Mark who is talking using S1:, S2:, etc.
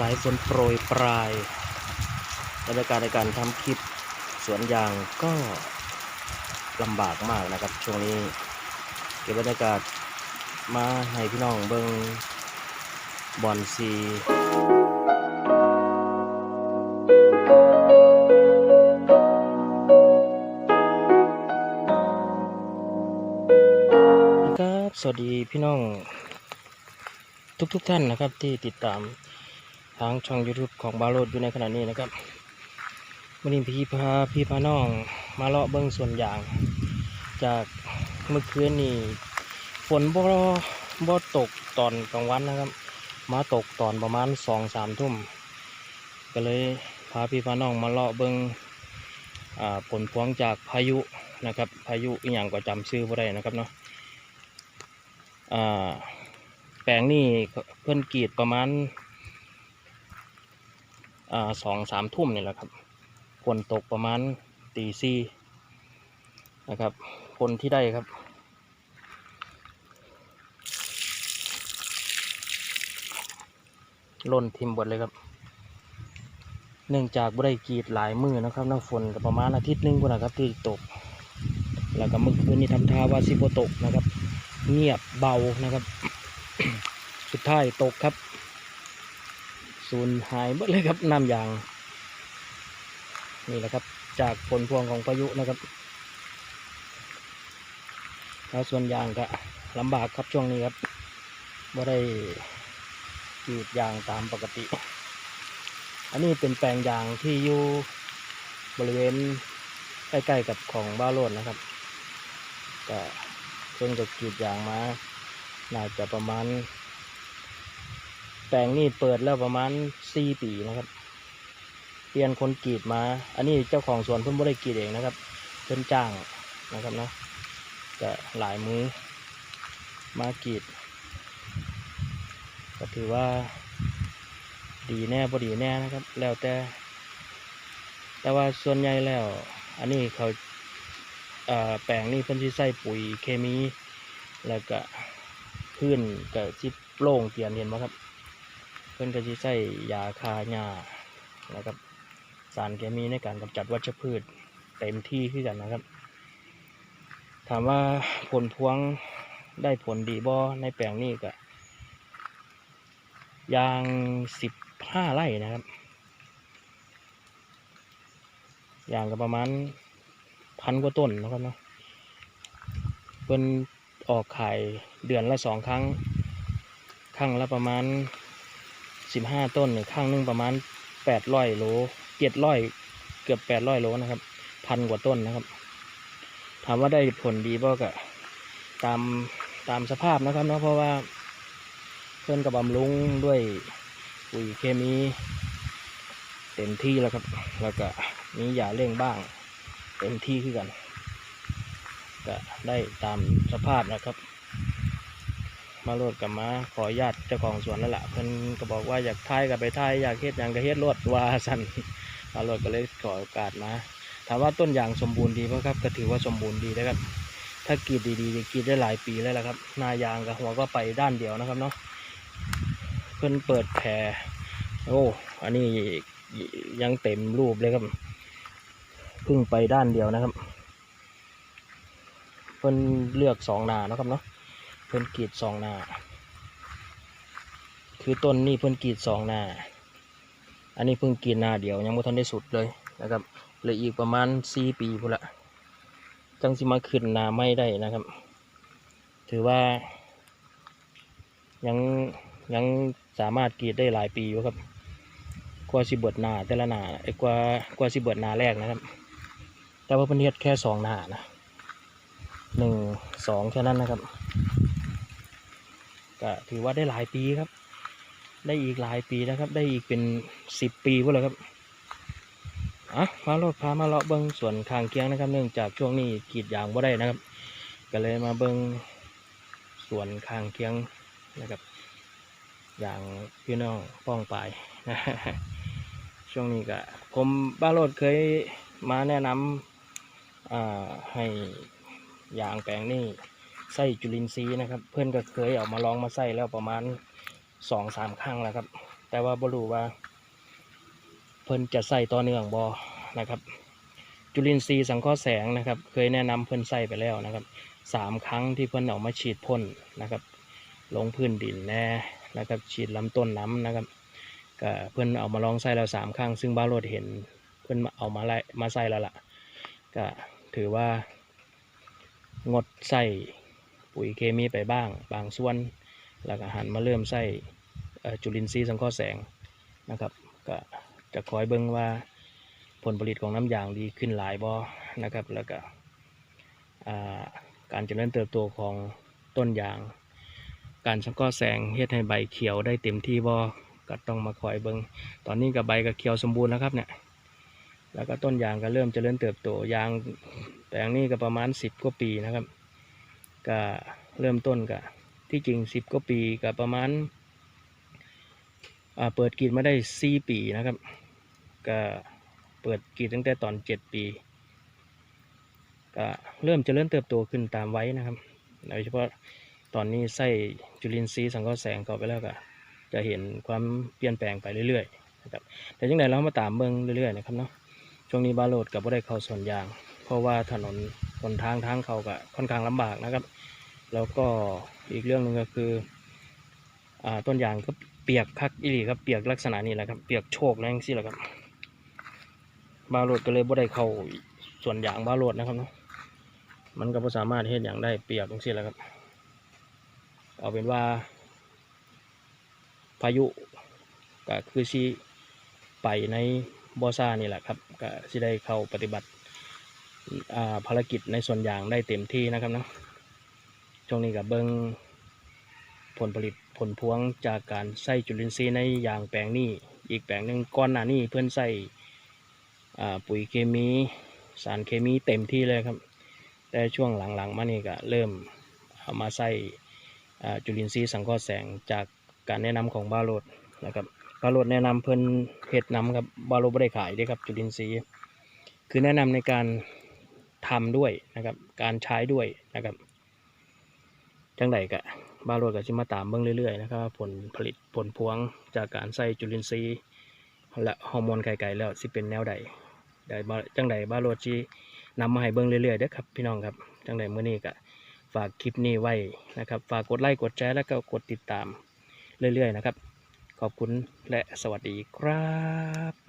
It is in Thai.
S1: สายฝนโปรยปลายบรรยากาศในการทำคลิปสวนยางก็ลำบากมากนะครับ ช่วงนี้เก็บบรรยากาศมาให้พี่น้องเบิงบอนซีครับ สวัสดีพี่น้องทุกๆทท่านนะครับที่ติดตาม ทางช่อง YouTube ของบาโรดอยู่ในขณะนี้นะครับวันนี้พี่พาพี่พาน้องมาเลาะเบิ้งส่วนอย่าง จากเมื่อคืนนี่ฝนบ่บ่ตกตอนกลางวันนะครับ มาตกตอนประมาณสองสามทุ่ม ก็เลยพาพี่พาน้องมาเลาะเบิ้งอ่าผลพวงจากพายุนะครับ พายุอีกอย่างก็จำชื่อบ่ได้นะครับเนาะแปลงนี่เพิ่อนกีดประมาณ สองสามทุ่มนี่แหละครับฝนตกประมาณตีสี่นะครับผลที่ได้ครับ ล่นทิมหมดเลยครับ เนื่องจากบ่ได้กรีดหลายมือนะครับน้ำฝนก็ประมาณอาทิตย์หนึงกว่านะครับที่ตก แล้วก็เมื่อคืนนี้ทำท่าว่าสิบตกนะครับ เงียบเบานะครับ สุดท้ายตกครับ สูญหายหมดเลยครับน้ำยาง นี่แหละครับ จากผลพวงของพายุนะครับแล้วส่วนยางก็ลำบากครับช่วงนี้ครับไม่ได้กรีดยางตามปกติ อันนี้เป็นแปลงยางที่อยู่บริเวณใกล้ๆกับของบ้าโลดนะครับก็เพิ่งจะกรีดยางมา น่าจะประมาณ แปลงนี่เปิดแล้วประมาณสี่ปีนะครับ เปลี่ยนคนกรีดมา อันนี้เจ้าของสวนเพิ่นบ่ได้กรีดเองนะครับ เพิ่นจ้างนะครับเนาะก็หลายมือมากรีดก็ถือว่า ดีแน่บ่ดีแน่นะครับ แล้วแต่ แต่ว่าส่วนใหญ่แล้ว อันนี้เขาแปลงนี่เพิ่นสิใส่ปุ๋ยเคมี แล้วก็พื้นก็สิโล่งเตียนเห็นไหมครับ พิ่นก็สิใส่ยาฆ่าหญ้านะครับสารเคมีในการกำจัดวัชพืชเต็มที่ขึ้นกันนะครับ ถามว่าผลพวงได้ผลดีบ่ในแปลงนี้ก็ยางสิบห้าไร่นะครับยางก็ประมาณพันกว่าต้นนะครับเนาะเพิ่นออกขายเดือนละสองครั้ง ครั้งละประมาณ สิบห้าต้นเนี่ยครั้งหนึงประมาณแปดร้อยโลเจ็ดร้อยเกือบแปดร้อยโลนะครับพันกว่าต้นนะครับ ถามว่าได้ผลดีบ่ก็ตามตามสภาพนะครับเนาะเพราะว่าเพิ่นกับบำรุงด้วยปุ๋ยเคมีเต็มที่แล้วครับ แล้วก็มียาเร่งบ้าง เต็มที่ขึ้นกัน ก็ได้ตามสภาพนะครับ มาโลดกับมาขออนุญาตเจ้าของสวนแล้วล่ะเพิ่นก็บอกว่าอยากทายกับไปทายอยากเฮ็ดหยังก็เฮ็ดรถว่าสั่นมาโลดก็เลยขอโอกาสมาถามว่าต้นยางสมบูรณ์ดีไหมครับก็ถือว่าสมบูรณ์ดีนะครับ ถ้ากรีดดีๆจะกรีดได้หลายปีแล้วละครับหน้ายางกับหัวก็ไปด้านเดียวนะครับเนาะเพิ่นเปิดแผลโอ้อันนี้ยังเต็มรูปเลยครับเพึ่งไปด้านเดียวนะครับเพิ่นเลือกสองหนานะครับเนาะ เพิ่นกีดสองหนาคือต้นนี่เพิ่นกีดสองหนาอันนี้เพิ่งกีดหนาเดียวยังไม่ทันได้สุดเลยนะครับเลืออีกประมาณสี่ปีพุ่นละจังสิมาขึ้นหนาไม่ได้นะครับ ถือว่า ยังยังสามารถกีดได้หลายปีอยู่ครับกว่าสิเบิดหนาแต่ละหนาไอ้กว่ากว่าสิเบิดหนาแรกนะครับ แต่ว่าเพิ่นเฮ็ดแค่สองหนานะหนึ่งสองแค่นั้นนะครับ ก็ถือว่าได้หลายปีครับ ได้อีกหลายปีนะครับ ได้อีกเป็นสิบปีพวกเลยครับอะมาโลดพามาเลาะเบิ้งส่วนข้างเคียงนะครับ เนื่องจากช่วงนี้กรีดยางบ่ได้นะครับ ก็เลยมาเบิ้งส่วนข้างเคียงนะครับ อย่างพี่น้องป้องปลายช่วงนี้ก็ผมบ้าโรดเคยมาแนะนำอ่าให้ยางแปลงนี่ ใส่จุลินทรีย์นะครับ เพื่อนก็เคยเอามาลองมาใส่แล้วประมาณสองสามครั้งแล้วครับ แต่ว่าบรูว่า เพิ่อนจะใส่ต่อเนื่องบ่นะครับ จุลินทรีย์สังเคราะห์แสงนะครับ เคยแนะนำเพิ่อนใส่ไปแล้วนะครับสามครั้งที่เพิ่อนออกมาฉีดพ่นนะครับ ลงพื้นดินแน่นะครับ ฉีดลำต้นน้ำนะครับก็เพิ่อนเอามาลองใส่แล้วสามครั้ง ซึ่งบ้าโรดเห็นเพิ่อนเอามาไล่มาใส่แล้วล่ะก็ถือว่างดใส่ ปุ๋ยเคมีไปบ้าง บางส่วน แล้วก็หันมาเริ่มใส่จุลินทรีย์สังเคราะห์แสงนะครับก็จะคอยเบิ่งว่าผลผลิตของน้ำยางดีขึ้นหลายบ่นะครับ แล้วก็การเจริญเติบโตของต้นยาง การสังเคราะห์แสงเฮ็ดให้ใบเขียวได้เต็มที่บ่ก็ต้องมาคอยเบิงตอนนี้กับใบก็เขียวสมบูรณ์นะครับเนี่ย แล้วก็ต้นยางก็เริ่มเจริญเติบโต ยางแปลงนี้ก็ประมาณสิบกว่าปีนะครับ ก็เริ่มต้นก็ที่จริงสิบกว่าปีก็ประมาณเปิดกีดมาได้สี่ปีนะครับ ก็เปิดกีดตั้งแต่ตอนเจ็ดปี ก็เริ่มจเจริญเติบโตขึ้นตามไว้นะครับโดยเฉพาะตอนนี้ใส่จุลินทรีย์สังเคราะห์แสงเข้าไปแล้วก็จะเห็นความเปลี่ยนแปลงไปเรื่อยๆนะครับแต่ยังไงเรามาตามเบิ่งเรื่อยๆนะครับเนาะช่วงนี้บาโรดกับบ่ได้เข้าสวนยาง เพราะว่าถนน หนทางทางเขาก็ค่อนข้างลำบากนะครับ แล้วก็อีกเรื่องหนึ่งก็คืออ่าต้นยางก็เปียกคักอีหลีครับเปียกลักษณะนี้แหละครับเปียกโชกแรงสิแหละครับ บาโรดก็เลยบ่ได้เข้าส่วนยางบาโรดนะครับเนาะมันก็บ่สามารถเฮ็ดอย่างได้เปียกจังซี่แหละครับ เอาเป็นว่า พายุก็คือชีไปในบอซ่านี่แหละครับก็สิได้เข้าปฏิบัติ ภารกิจในส่วนอย่างได้เต็มที่นะครับเนาะช่วงนี้กับเบิ้งผลผลิตผลพวงจากการใส่จุลินทรีย์ในยางแปลงนี้อีกแปลงหนึ่งก้อนหน้านี้เพื่อนใส่ปุ๋ยเคมีสารเคมีเต็มที่เลยครับ แต่ช่วงหลังๆมานี่ก็เริ่มเอามาใส่จุลินทรีย์สังเคราะห์แสงจากการแนะนำของบาโรดนะครับบาโรดแนะนำเพิ่นเฮ็ดน้ำครับบาโรดไม่ได้ขายด้ครับจุลินทรีย์คือแนะนำในการ ทำด้วยนะครับ การใช้ด้วยนะครับ จังไดกะบาโรดก็สิมาตามเบิ่งเรื่อยๆนะครับผลผลิตผลพวงจากการใส่จุลินทรีย์และฮอร์โมนไก่ๆแล้วสิเป็นแนวใดได้จังไดบาโรดสินำมาให้เบิ่งเรื่อยๆเด้อครับพี่น้องครับจังไดเมื้อนี้ก็ฝากคลิปนี้ไว้นะครับฝากกดไลค์กดแชร์แล้วก็กดติดตามเรื่อยๆนะครับ ขอบคุณและสวัสดีครับ